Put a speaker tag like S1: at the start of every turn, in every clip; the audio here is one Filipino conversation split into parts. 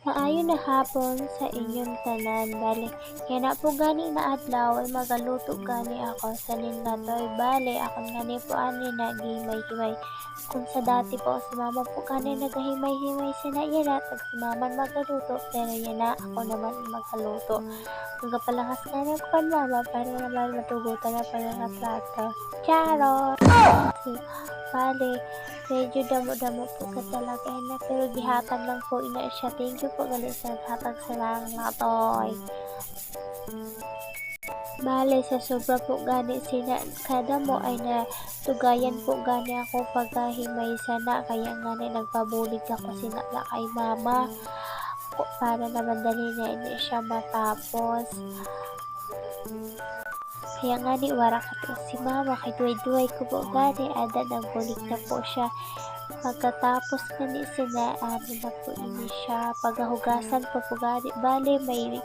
S1: Maayo na hapon sa inyong tanan, bale. Kaya na po gani na adlaw ay magaluto gani ako sa ninlatoy. Bale, akon gani po ani na gihimay-himay. Kung sa dati po, si mama po gani nagahimay-himay sina yan at si mama magaluto. Pero yan na, ako naman magaluto. Ang kapalakas ka na po mama para naman matugutan na pala na plato. Charot! Bale, medyo damo-damo po ka talaga na pero gihatag lang po ina siya. Thank you po gali sa hatag sa lang natoy. Bale, sa sobra po gani sina kada mo ay na tugayan po gani ako pagkahimay sana kaya gani nagpabulig ako sina la kay mama para naman dali na siya matapos. Kaya nga ni wara ka po si mama kay duway-duway ko po gani ada nagbulig na po siya. Pagkatapos na ni sina amin na po ini siya. Paghugasan po po gani. Bale may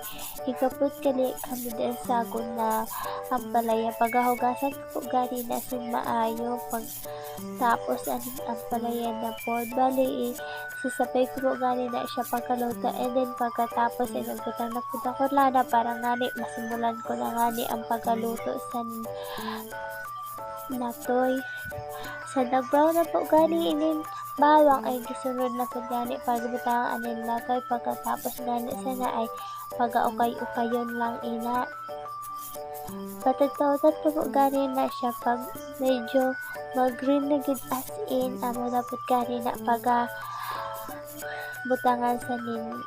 S1: higapot kali kami din sa na ang palaya. Paghugasan ko po gani na sin maayo. Pag tapos aning ang palaya na po. Bale eh, sasabay ko gani na siya pagkaluto. And then pagkatapos ay nagbutang na po ako lana para ngani masimulan ko na ngani ang pagkaluto sa natoy. Sa nagbaw na po gani inin bawang ay gisunod na po gani pagbutang anin natoy pagkatapos gani sana ay pagaukay-ukayon lang ina. Patagtawad po gani na siya pag medyo mag-green na gid as in amo po gani na paga butangan sa nin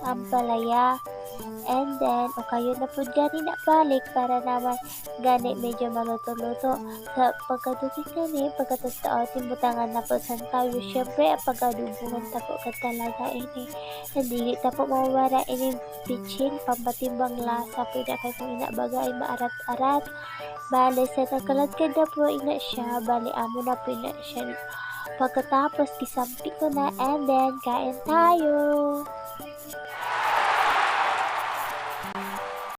S1: ang palaya. And then o kayo na po na balik para naman gani medyo maluto-luto. Sa pagkadukit gani pagkatotoo timbutangan na po sa tayo syempre pagkadubungan ta po ka talaga ini hindi ta po mawara ini bitchin pambatimbang lasa. Pwede kay kung ina baga ay maarat-arat. Bale sa tagkalat ka po ina siya. Bale amo na po ina siya. Pagkatapos kisampi ko na and then kain tayo